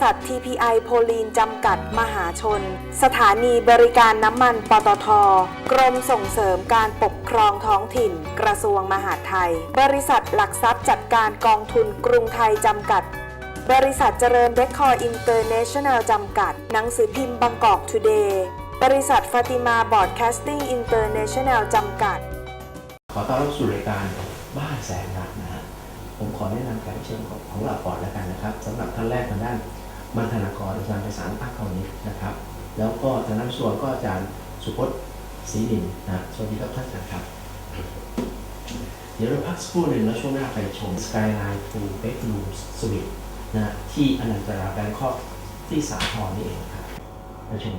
ษัท TPI โพลีนจำกัดมหาชน สถานีบริการน้ำมันปตท กรมส่งเสริมการปกครองท้องถิ่น กระทรวงมหาดไทย บริษัทหลักทรัพย์จัดการกองทุนกรุงไทยจำกัด บริษัทเจริญเรคคอร์อินเตอร์เนชั่นแนลจำกัด หนังสือพิมพ์บางกอกทูเดย์ บริษัทฟาติมาบอร์ดแคสติ้งอินเตอร์เนชั่นแนลจำกัด ขอต้อนรับสู่รายการบ้านแสนรักนะฮะผมขอแนะนำแขกรับเชิญของของเราก่อนแล้วกันนะครับสำหรับท่านแรกทางด้าน มันธนากรอาจารย์ไพศาลอักเขานี้นะครับ แล้วก็ทางด้านส่วนก็อาจารย์สุพจน์ศรีนินนะสวัสดีครับท่านอาจารย์ครับ เดี๋ยวเราพักสักครู่หนึ่งแล้วช่วงหน้าไปชม Skyline to Bedroom Suite นะฮะที่อนันตราแบงคอกที่สาทรนี่เองครับไปชม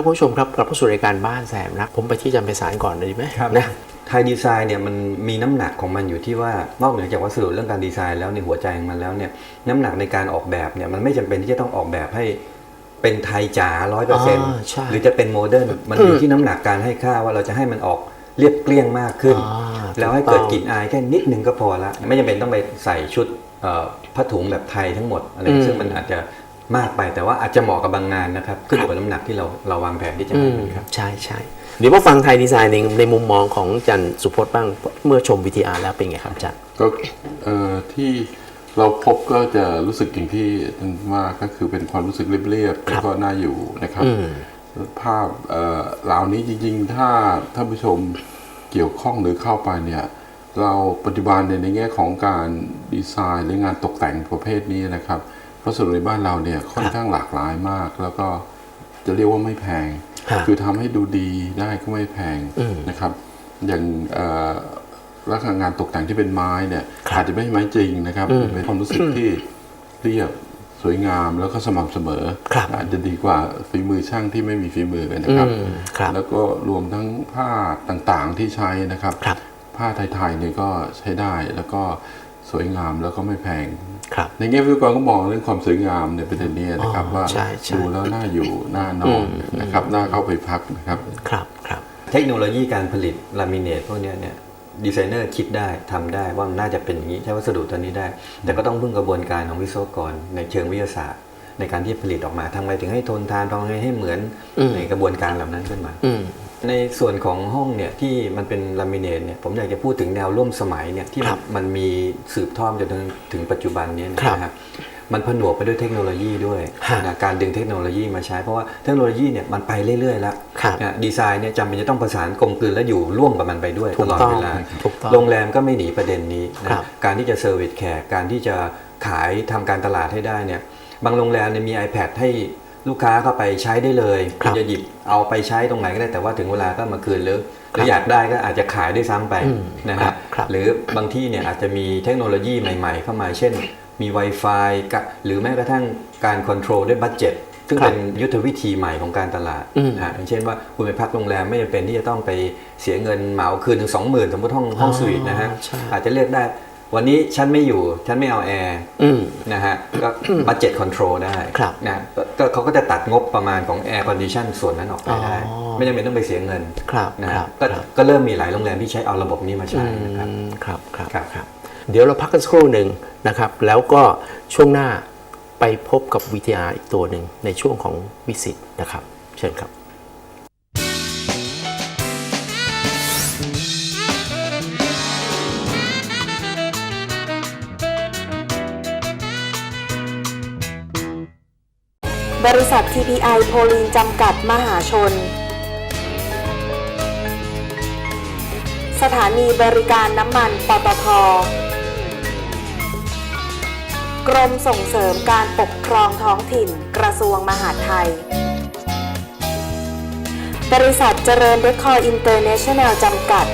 ครับคุณผู้ชมครับกลับเข้าสู่รายการบ้านแสนรักผมไปที่อาจารย์ไพศาลก่อนเลยดีไหมครับนะไทยดีไซน์เนี่ยมันมีน้ำหนักของมันอยู่ที่ว่านอกเหนือจากวัสดุเรื่องการดีไซน์แล้วในหัวใจของมันแล้วเนี่ยน้ำหนักในการออกแบบเนี่ยมันไม่จำเป็นที่จะต้องออกแบบให้เป็นไทยจ๋าร้อยเปอร์เซ็นต์ใช่หรือจะเป็นโมเดิร์นมันอยู่ที่น้ำหนักการให้ค่าว่าเราจะให้มันออกเรียบเกลี้ยงมากขึ้นอ่าแล้วให้เกิดกลิ่นอายแค่นิดนึงก็พอละ ไม่จำเป็นต้องไปใส่ชุดเอ่อผ้าถุงแบบไทยทั้งหมดอะไรอืมซึ่งมันอาจจะ มากไปแต่ว่าอาจจะเหมาะกับบางงานนะครับขึ้นอยู่กับน้ำหนักที่เราเราวางแผนที่จะอืให้มมันครับ ใช่ใช่เดี๋ยวมาฟังไทยดีไซน์ในในมุมมองของอาจารย์สุพจน์บ้างเมื่อชมวิทยาแล้วเป็นไงครับอาจารย์ก็เอ่อที่เราพบก็จะรู้สึกอย่างที่ท่านว่าก็คือเป็นความรู้สึกเรียบๆแล้วก็น่าอยู่นะครับอืมภาพเอ่อเหล่านี้จริงๆ ถ้าท่านผู้ชมเกี่ยวข้องหรือเข้าไปเนี่ย เราปฏิบัติในในแง่ของการดีไซน์หรืองานตกแต่งประเภทนี้นะครับ เพราะส่วนในบ้านเราเนี่ยค่อนข้างหลากหลายมาก แล้วก็จะเรียกว่าไม่แพงฮะคือทำให้ดูดีได้ก็ไม่แพงอืมนะครับ อย่างเอ่อลักษณะงานตกแต่งที่เป็นไม้เนี่ยครับอาจจะไม่ใช่ไม้จริงนะครับอืมเป็นความรู้สึกที่เรียบสวยงามแล้วก็สม่ำเสมอครับอาจจะดีกว่าฝีมือช่างที่ไม่มีฝีมือนะครับอืมครับแล้วก็รวมทั้งผ้าต่างๆที่ใช้นะครับครับผ้าไทยๆเนี่ยก็ใช้ได้แล้วก็ สวยงามแล้วก็ไม่แพงครับในแง่วิศวกรก็มองเรื่องความสวยงามในประเด็นนี้นะครับอ๋อว่าใช่ใช่ดูแล้วน่าอยู่น่านอนนะครับน่าเข้าไปพักนะครับครับครับเทคโนโลยีการผลิตลามิเนตพวกเนี้ยเนี่ยดีไซเนอร์คิดได้ทำได้ว่ามันน่าจะเป็นอย่างนี้ใช้วัสดุตัวนี้ได้ แต่ก็ต้องพึ่งกระบวนการของวิศวกรในเชิงวิทยาศาสตร์ ในการที่ผลิตออกมาทำไงถึงให้ทนทานทำไงให้เหมือนอืมในกระบวนการเหล่านั้นขึ้นมาอืม ในส่วนของห้องเนี่ยที่มันเป็นลามิเนตเนี่ยผมอยากจะพูดถึงแนวร่วมสมัยเนี่ยที่ครัมันบมันมีสืบทอดจนถึงถึงปัจจุบันเนี้ครับนะครับมันผนวกไปด้วยเทคโนโลยีด้วยฮะนะการดึงเทคโนโลยีมาใช้ เพราะว่าเทคโนโลยีเนี่ยมันไปเรื่อยๆแล้วครับนะดีไซน์เนี่ยจำเป็นจะต้องประสานกลมกลืนและอยู่ร่วมกับมันไปด้วยถูตกลอดต้องเวลาถูกต้องโรงแรมก็ไม่หนีประเด็นนี้นะครับ การที่จะเซอร์วิสแขกการที่จะขายทำการตลาดให้ได้เนี่ยบางโรงแรมเนี่ยมี iPad ให้ ลูกค้าเข้าไปใช้ได้เลยครับณจะหยิบเอาไปใช้ตรงไหนก็ได้แต่ว่าถึงเวลาก็มาคืนหรือหรืออยากได้ก็อาจจะขายด้วยซ้ำไปอืมนะครัฮะบครับหรือบางที่เนี่ยอาจจะมีเทคโนโลยีใหม่ ๆ เข้ามาเช่น มี Wi-Fi กะหรือแม้กระทั่งการค o n t r o l ด้วยบัตเจ็ตซึ่งครับเป็นยุทธวิธีใหม่ของการตลาดอืมนะฮะอย่างเช่นว่าคุณไปพักโรงแรมไม่จำเป็นที่จะต้องไปเสียเงินเหมาคืนถึง20,000สมมติห้องห้องสวีทนะฮะใช่อาจจะเลือกได้ วันนี้ฉันไม่อยู่ฉันไม่เอาแอร์อืมนะฮะก็บัตเจ็ตคอนโทรลได้ครับนะก็ก็เขาก็จะตัดงบประมาณของแอร์คอนดิชันส่วนนั้นออกไปได้อ๋อไม่จำเป็นต้องไปเสียเงินครับนะคฮะรับก็ครับก็เริ่มมีหลายโรงแรมที่ใช้เอาระบบนี้มาใช้นะครับอืมครับครับครับครับ เดี๋ยวเราพักกันสักครู่หนึ่งนะครับ แล้วก็ช่วงหน้าไปพบกับวิทยาอีกตัวหนึ่งในช่วงของวิสิตนะครับ เชิญครับ บริษัท TPI โพลีนจำกัดมหาชน สถานีบริการน้ำมันปตท กรมส่งเสริมการปกครองท้องถิ่นกระทรวงมหาดไทย บริษัทเจริญเรคคอร์อินเตอร์เนชั่นแนลจำกัด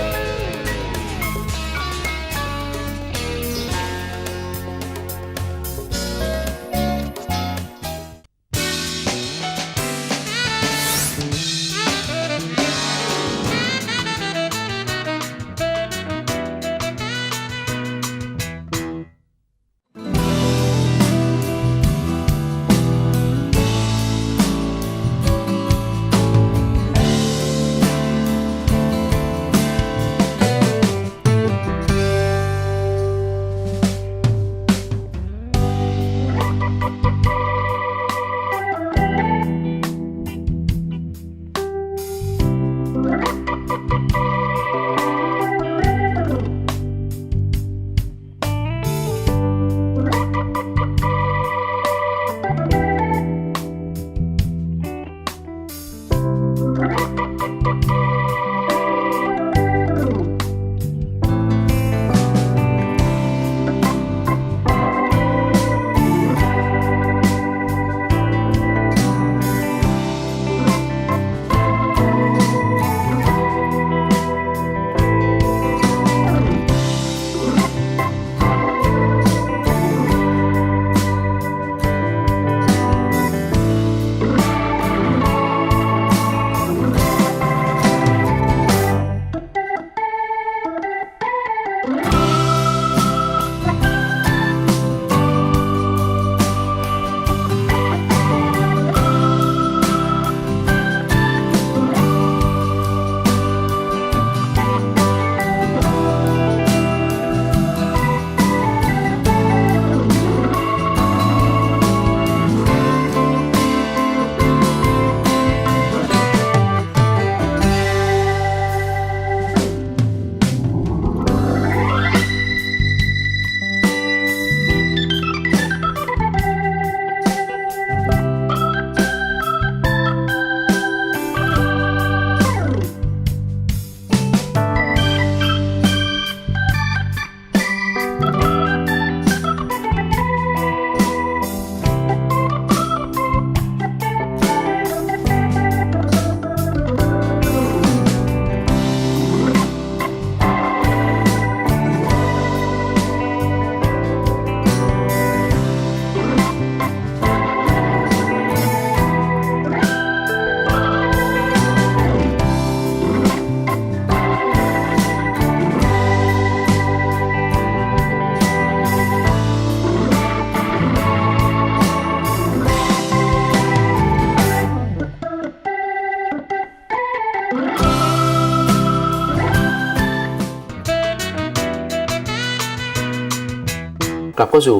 กลับเข้าสู่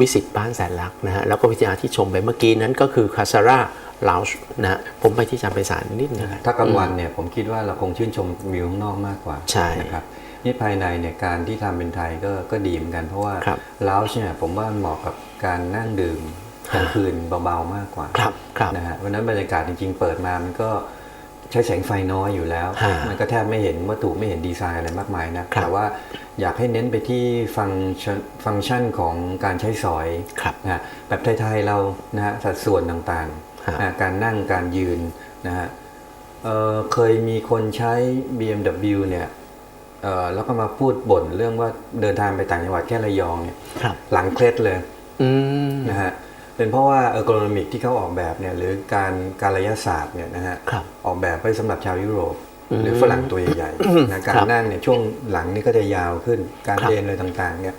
วิสิตบ้านแสนรักนะฮะแล้วก็วิทยาที่ชมไปเมื่อกี้นั้นก็คือคาซาร่าลาวช์นะฮะผมไปที่จำไปสารนิดนึงนะครับถ้ากลางวันเนี่ยผมคิดว่าเราคงชื่นชมวิวข้างนอกมากกว่าใช่นะครับนี่ภายในเนี่ยการที่ทำเป็นไทยก็ก็ดีเหมือนกันเพราะว่าครับลาวเนี่ยผมว่าเหมาะกับการนั่งดื่มกลางคืนเบาๆมากกว่าครับครับนะฮะเพราะฉะนั้นบรรยากาศจริงๆ เปิดมามันก็ ใช้แสงไฟน้อยอยู่แล้วฮะมันก็แทบไม่เห็นวัตถุไม่เห็นดีไซน์อะไรมากมายนะครับแต่ว่าอยากให้เน้นไปที่ฟังก์ชันฟังก์ชันของการใช้สอยครับนะฮะแบบไทยๆเรานะฮะสัดส่วนต่างๆฮะนะการนั่งการยืนนะฮะเอ่อเคยมีคนใช้ BMW เนี่ยเอ่อแล้วก็มาพูดบ่นเรื่องว่าเดินทางไปต่างจังหวัดแค่ระยองเนี่ยครับหลังเคล็ดเลยอืมนะฮะ เป็นเพราะว่าเออร์โกนมิกที่เขาออกแบบเนี่ยหรือการการระยะศาสตร์เนี่ยนะฮะครับออกแบบไว้สำหรับชาวยุโรปอืมหรือฝรั่งตัวใหญ่ๆนะการครับนั่งเนี่ยช่วงหลังนี่ก็จะยาวขึ้นการครับเดินอะไรต่างๆเนี่ย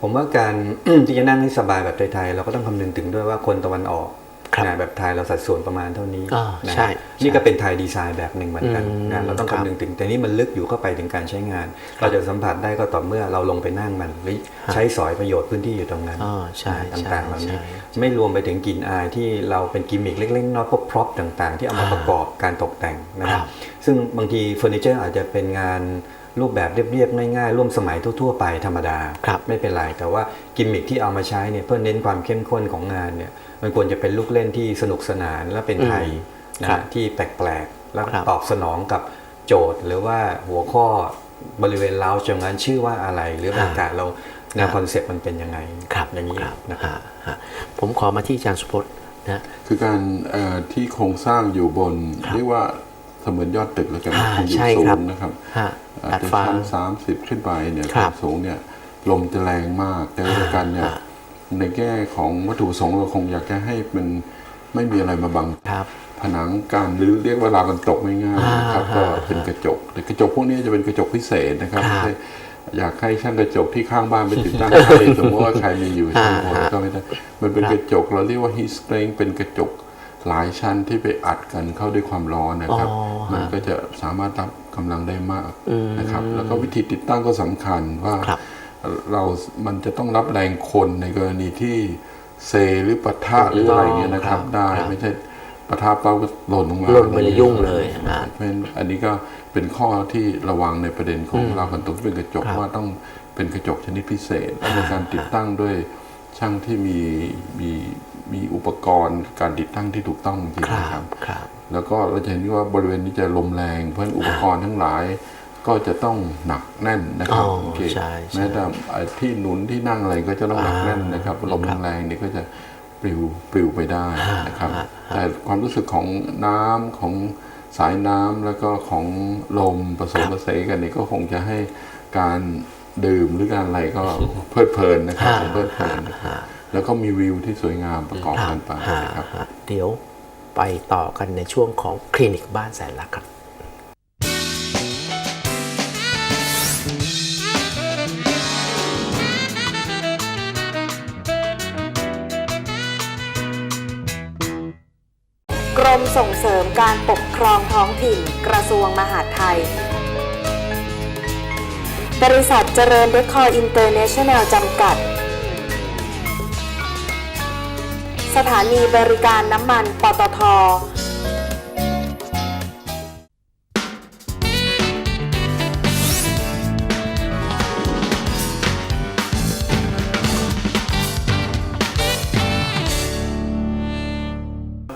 ผมว่าการที่จะนั่งให้สบายแบบไทยๆเราก็ต้องคำนึงถึงด้วยว่าคนตะวันออกครับ นะแบบไทยเราสัดส่วนประมาณเท่านี้อ่านะใช่ฮะนี่ก็เป็นไทยดีไซน์แบบหนึ่งเหมือนกันอืมนะเราต้องครับคำนึงถึงแต่นี่มันลึกอยู่เข้าไปถึงการใช้งาน เราจะสัมผัสได้ก็ต่อเมื่อเราลงไปนั่งมันหรือใช้สอยประโยชน์พื้นที่อยู่ตรงนั้นอ่าใช่นะใช่ต่างๆเหล่านี้ใช่ไม่รวมไปถึงกลิ่นอายที่เราเป็นกิมมิคเล็กๆน้อยๆพวกพร็อพต่างๆ ที่เอามาอ่าประกอบการตกแต่งนะคครัรับบซึ่งบางทีเฟอร์นิเจอร์อาจจะเป็นงานรูปแบบเรียบๆง่ายๆร่วมสมัยทั่วๆไปธรรมดาครับไม่เป็นไรแต่ว่ากิมมิคที่เอามาใช้เนี่ยเพื่อเน้นความเข้มข้นของงานเนี่ย มันควรจะเป็นลูกเล่นที่สนุกสนานและเป็นไทยนะครัฮะบที่แปลกๆแล้วครับตอบสนองกับโจทย์หรือว่าหัวข้อบริเวณเล้าจงนั้นชื่อว่าอะไรหรือบรรยากาศเราแนวคอนเซ็ปต์มันเป็นยังไงครับอย่างนี้ครับนะครับฮะฮะผมขอมาที่อาจารย์สุพจน์นะคือการเอ่อที่โครงสร้างอยู่บนครับเรียกว่าเสมือนยอดตึกแล้วกันอ่าคงอยู่ใช่สูครับงนะครับฮะอาจดัดจะฟ้าชั้นสามสิบขึ้นไปเนี่ยครับสูงเนี่ยลมจะแรงมาก แต่ด้วยกันเนี่ยอ่า ในแง่ของวัตถุประสงค์เราคงอยากจะให้มันไม่มีอะไรมาบังครับ ผนังการหรือเรียกว่าลากันตกง่ายๆนะครับอ่าก็เป็นกระจกแต่กระจกพวกนี้จะเป็นกระจกพิเศษนะครับครับไม่ใช่อยากให้ช่างกระจกที่ข้างบ้านไปติดตั้งให้สมมติว่าใครมีอยู่ช่างคนอ่าก็ไม่ได้มันเป็นครับกระจกเราเรียกว่า heat strength เป็นกระจกหลายชั้นที่ไปอัดกันเข้าด้วยความร้อนนะครับอ๋อฮะมันก็จะสามารถรับกำลังได้มากอืมนะครับ แล้วก็วิธีติดตั้งก็สำคัญว่าครับ เรามันจะต้องรับแรงคนในกรณีที่เซหรือปะทะหรืออะไรเงี้ยนะครับครับได้ครับไม่ใช่ปะทะเป้าก็หล่นลงมาหล่นไปเลยยุ่งเลยอ่าเพราะฉะนั้นอันนี้ก็เป็นข้อที่ระวังในประเด็นของเราวกันตกที่เป็นกระจกครับว่าต้องเป็นกระจกชนิดพิเศษและในการติดตั้งด้วยช่างที่มีมีมีอุปกรณ์การติดตั้งที่ถูกต้องจริงครัๆนะครับบครับ แล้วก็เราจะเห็นว่าบริเวณนี้จะลมแรง เพราะฉะนั้นอุปกรณ์ทั้งหลาย ก็จะต้องหนักแน่นนะครับอ๋อโอเคใช่ใช่แม้แต่ไอ้ที่หนุนที่นั่งอะไรก็จะต้องหนักแน่นนะครับอ่าลมแรงๆนี่ก็จะปลิวปลิวไปได้นะครับอ่าแต่ความรู้สึกของน้ำของสายน้ำแล้วก็ของลมผสมผสานกันนี่ก็คงจะให้การดื่มหรือการอะไรก็เพลิดเพลินนะครับฮะเพลิดเพลินฮะแล้วก็มีวิวที่สวยงามประกอบครับกันไปฮะนะครับฮะเดี๋ยวไปต่อกันในช่วงของคลินิกบ้านแสนรักครับ มส่งเสริมการปกครองท้องถิ่นกระทรวงมหาดไทย บริษัทเจริญเดคอร์อินเตอร์เนชั่นแนลจำกัด สถานีบริการน้ำมันปตท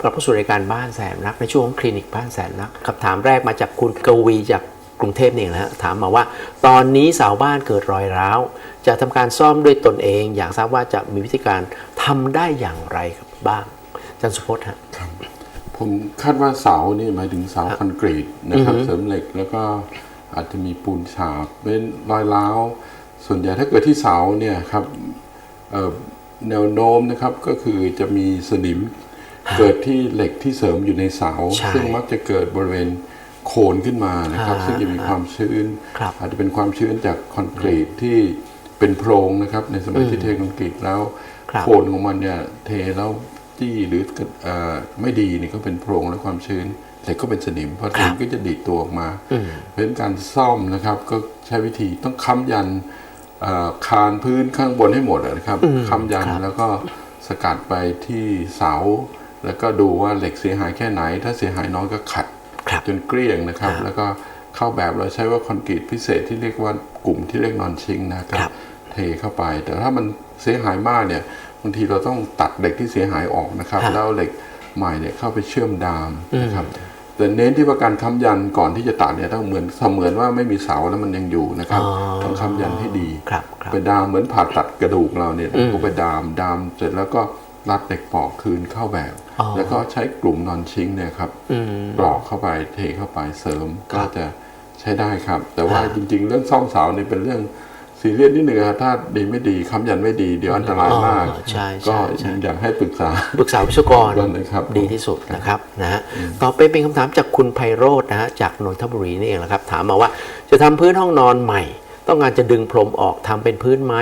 กลับเข้าสู่รายการบ้านแสนรักในช่วงของคลินิกบ้านแสนรักคำถามแรกมาจากคุณกวีจากกรุงเทพนี่เองนะฮะถามมาว่า ตอนนี้เสาบ้านเกิดรอยร้าวจะทำการซ่อมด้วยตนเอง อยากทราบว่าจะมีวิธีการทำได้อย่างไรครับบ้างอาจารย์สุพจน์ฮะผมคาดว่าเสานี่หมายถึงเสาคอนกรีตนะครับเสริมเหล็กแล้วก็อาจจะมีปูนฉาบเป็นรอยร้าวส่วนใหญ่ถ้าเกิดที่เสาเนี่ยครับเอ่อแนวโน้มนะครับก็คือจะมีสนิม เกิดที่เหล็กที่เสริมอยู่ในเสาใช่ซึ่งมักจะเกิดบริเวณโคนขึ้นมานะครับอ่าซึ่งจะมีความชื้นครับอาจจะเป็นความชื้นจากคอนกรีตที่เป็นโพรงนะครับ ในสมัยที่เทคอนกรีตแล้วครับโคนของมันเนี่ยเทแล้วจี้หรือเอ่อไม่ดีนี่ก็เป็นโพรงและความชื้นเหล็กก็เป็นสนิมพอสนิมก็จะดีดตัวออกมาอืมเพราะฉะนั้นการซ่อมนะครับ ก็ใช้วิธีต้องค้ำยันเอ่อคานพื้นข้างบนให้หมดอะนะครับอืมค้ำยันครับแล้วก็สกัดไปที่เสา แล้วก็ดูว่าเหล็กเสียหายแค่ไหน ถ้าเสียหายน้อยก็ขัดครับจนเกลี้ยงนะครับครับ แล้วก็เข้าแบบเราใช้ว่าคอนกรีตพิเศษที่เรียกว่ากลุ่มที่เรียกนอนชิงนะครัครับบเทเข้าไป แต่ถ้ามันเสียหายมากเนี่ยบางทีเราต้องตัดเหล็กที่เสียหายออกนะครับฮะแล้วเอาเหล็กใหม่เนี่ยเข้าไปเชื่อมดามอืมนะครับแต่เน้นที่ว่าการค้ำยันก่อนที่จะตัดเนี่ยต้องเหมือนเสมือนว่าไม่มีเสาแล้วมันยังอยู่นะครับอ๋อต้องค้ำยันให้ดีครับครับไปดามเหมือนผ่าตัดกระดูกเราเนี่ยอืมก็ไปดามดามเสร็จแล้วก็รัดเหล็กปอกคืนเข้าแบบอ๋อ แล้วก็ใช้กลุ่มนอนชิงเนี่ยครับอืมกรอกเข้าไปเทเข้าไปเสริมครัก็บจะใช้ได้ครับ แต่ว่าอ่าจริง ๆ เรื่องซ่อมเสาเนี่ยเป็นเรื่องซีเรียสนิดหนึ่งครับถ้าดีไม่ดีค้ำยันไม่ดีเดี๋ยวอันตรายมากอ๋อใช่ก็ใช่ใช่อยากให้ปรึกษาปรึกษาวิศวกรนั่นเลยครับดีที่สุดนะครับนะฮะต่อไปเป็นคำถามจากคุณไพโรจน์นะฮะจากนนทบุรีนี่เองแหละครับ ถามมาว่าจะทำพื้นห้องนอนใหม่ ต้องการจะดึงพรมออกทำเป็นพื้นไม้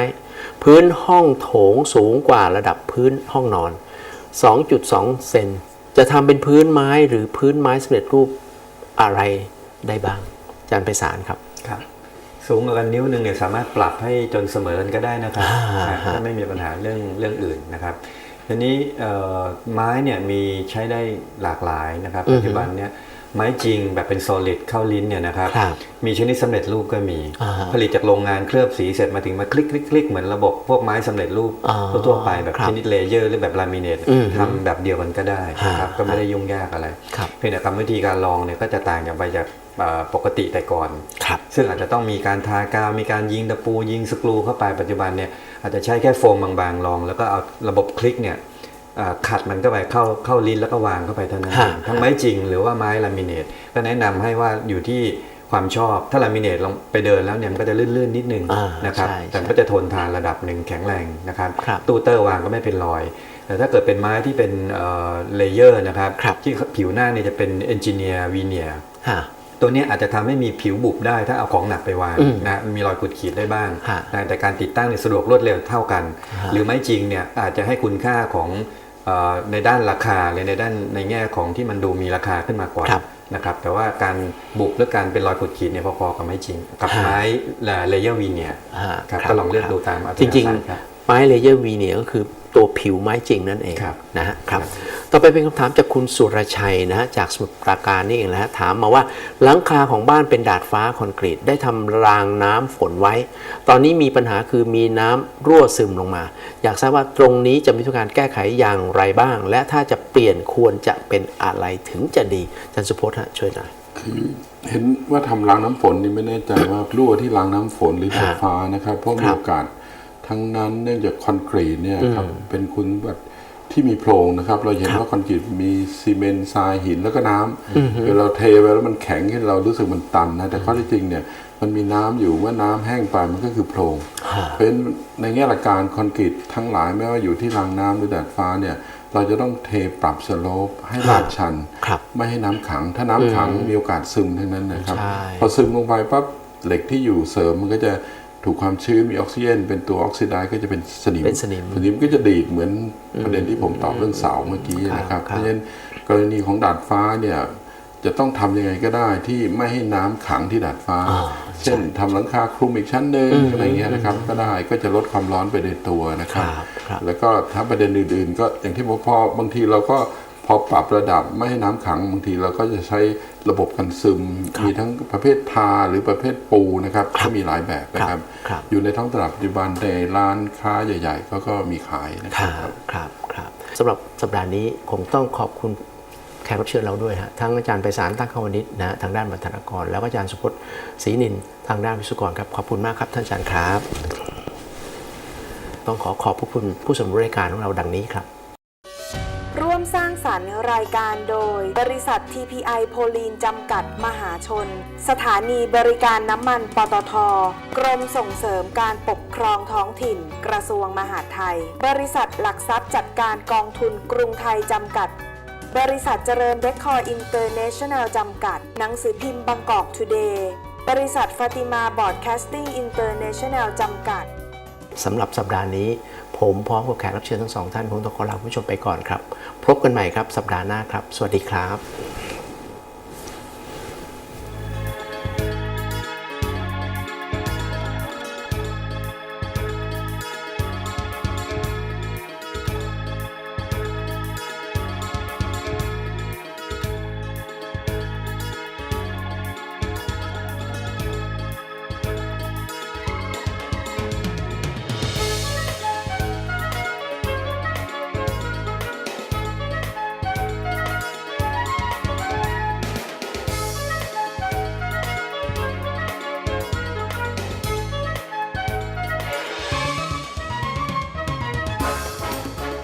พื้นห้องโถงสูงกว่าระดับพื้นห้องนอน 2.2 เซน จะทำเป็นพื้นไม้หรือพื้นไม้สำเร็จรูปอะไรได้บ้างอาจารย์ไพศาลครับครับสูงกว่ากันนิ้วหนึ่งเนี่ยสามารถปรับให้จนเสมอกันก็ได้นะครับอ่าอ่าฮะถ้าไม่มีปัญหาเรื่องเรื่องอื่นนะครับทีนี้เอ่อไม้เนี่ยมีใช้ได้หลากหลายนะครับอือฮึปัจจุบันเนี่ย ไม้จริงแบบเป็น solid เข้าลิ้นเนี่ยนะครับครับมีชนิดสำเร็จรูปก็มีอ่าฮะผลิตจากโรงงานเคลือบสีเสร็จมาถึงมาคลิกคลิกคลิกเหมือนระบบพวกไม้สำเร็จรูปอ่าทั่วๆไปแบบครับชนิดเลเยอร์หรือแบบลามิเนตอือฮึทำแบบเดียวกันก็ได้นะครับฮะก็ไม่ได้ยุ่งยากอะไรครับเพียงแต่กรรมวิธีการลองเนี่ยก็จะต่างจากไปจากเอ่อปกติแต่ก่อนครับซึ่งอาจจะต้องมีการทากาว มีการยิงตะปูยิงสกรูเข้าไปปัจจุบันเนี่ยอาจจะใช้แค่โฟมบางๆรอง แล้วก็เอาระบบคลิกเนี่ยอ่า ขัดมันเข้าไปเข้าเข้าลิ้นแล้วก็วางเข้าไปเท่านั้นเองฮะทั้งไม้จริงหรือว่าไม้ลามิเนตก็แนะนำให้ว่าอยู่ที่ความชอบถ้าลามิเนตลงไปเดินแล้วเนี่ยมันก็จะลื่นๆนิดนึงอ่านะครับใช่แต่ก็จะทนทานระดับหนึ่งแข็งแรงนะครับครับตู้เตอร์วางก็ไม่เป็นรอยแต่ถ้าเกิดเป็นไม้ที่เป็นเลเยอร์นะครับครับที่ผิวหน้าเนี่ยจะเป็นเอนจิเนียร์วีเนียฮะตัวเนี้ยอาจจะทำให้มีผิวบุบได้ถ้าเอาของหนักไปวางอืมนะมีรอยขูดขีดได้บ้างฮะนะแต่การติดตั้งเนี่ยสะดวกรวดเร็วเท่ากันฮะหรือไม่จริงเนี่ยอาจจะให้คุณค่าของเออ ในด้านราคาหรือในด้านในแง่ของที่มันดูมีราคาขึ้นมากว่าครับนะครับแต่ว่าการบุบหรือการเป็นรอยขูดขีดเนี่ยพอๆกับไม้จริง กับฮะไม้เลเยอร์วีเนียฮะครับครับก็ลองเลือกครับดูตามอัธจยาริงศัยครับๆไม้เลเยอร์วีเนี่ยก็คือตัวผิวไม้จริงนั่นเองครับนะฮะครับ ต่อไปเป็นคำถามจากคุณสุรชัยนะฮะจากสมุทรปราการนี่เองนะฮะถามมาว่าหลังคาของบ้านเป็นดาดฟ้าคอนกรีตได้ทำรางน้ำฝนไว้ ตอนนี้มีปัญหาคือมีน้ำรั่วซึมลงมา อยากทราบว่าตรงนี้จะมีวิธีการแก้ไขอย่างไรบ้าง และถ้าจะเปลี่ยนควรจะเป็นอะไรถึงจะดีอาจารย์สุพจน์ฮะช่วยหน่อยคือเห็นว่าทำรางน้ำฝนนี่ไม่แน่ใจว่ารั่วที่รางน้ำฝนหรือดาดฟ้านะครับเพราะคมีรับโอกาสทั้งนั้นเนื่องจากคอนกรีตเนี่ยครับอืมเป็นคุณแบบ ที่มีโพรงนะครับ เราเห็นครับว่าคอนกรีตมีซีเมนต์ทรายหินแล้วก็น้ำอือฮึเวลาเราเทไปแล้วมันแข็งขึ้นเรารู้สึกมันตันนะแต่ข้อที่จริงเนี่ยมันมีน้ำอยู่เมื่อน้ำแห้งไปมันก็คือโพรงฮะเพราะฉะนั้นในแง่หลักการคอนกรีตทั้งหลายไม่ว่าอยู่ที่รางน้ำหรือดาดฟ้าเนี่ยเราจะต้องเทปรับสโลปให้ลาดชันครับไม่ให้น้ำขัง ถ้าน้ำขังมีโอกาสซึมทั้งนั้นนะครับใช่พอซึมลงไปปั๊บเหล็กที่อยู่เสริมมันก็จะ ถูกความชื้นมีออกซิเจนเป็นตัวออกซิไดซ์ก็จะเป็นสนิมเป็นสนิมสนิมก็จะดีดเหมือนประเด็นที่ผมตอบเรื่องเสาเมื่อกี้นะคครัรับบเพราะฉะนั้นกรณีของดาดฟ้าเนี่ยจะต้องทำยังไงก็ได้ที่ไม่ให้น้ำขังที่ดาดฟ้าอ่าเช่นทำหลังคาคลุมอีกชั้นหนึ่งอืมอะไรเงี้ยนะครับก็ได้ก็จะลดความร้อนไปในตัวนะคครับรับครับ แล้วก็ถ้าประเด็นอื่น ๆ ก็อย่างที่ผมพอบางทีเราก็พ อปรับระดับไม่ให้น้ำขังบางทีเราก็จะใช้ระบบกันซึม มีทั้งประเภททาหรือประเภทปูนะครับก็มีหลายแบบนะครับครับอยู่ในท้องตลาดปัจจุบันในร้านค้าใหญ่ๆเขาก็มีขายนะคครัรับบครับครับสำหรับสัปดาห์นี้คงต้องขอบคุณแขกรับเชิญเราด้วยฮะทั้งอาจารย์ไพศาลตั้งขวานิชนะฮะทางด้านบรรณาธิกร แล้วก็อาจารย์สุพจน์ศรีนินทางด้านวิศวกรครับขอบคุณมากครับท่านอาจารย์ครับ ต้องขอขอบพระคุณผู้สนับสนุนรายการของเราดังนี้ครับร่วม สร้างสรรค์รายการโดย บริษัท TPI โพลีนจำกัดมหาชน สถานีบริการน้ำมันปตท กรมส่งเสริมการปกครองท้องถิ่น กระทรวงมหาดไทย บริษัทหลักทรัพย์จัดการกองทุนกรุงไทยจำกัด บริษัทเจริญเรคคอร์อินเตอร์เนชั่นแนลจำกัด หนังสือพิมพ์บางกอกทูเดย์ บริษัทฟาติมาบอร์ดแคสติ้งอินเตอร์เนชั่นแนลจำกัดสำหรับสัปดาห์นี้ ผมพร้อมกับแขกรับเชิญทั้งสองท่านคงต้องขอลาผู้ชมไปก่อนครับ พบกันใหม่ครับสัปดาห์หน้าครับ สวัสดีครับ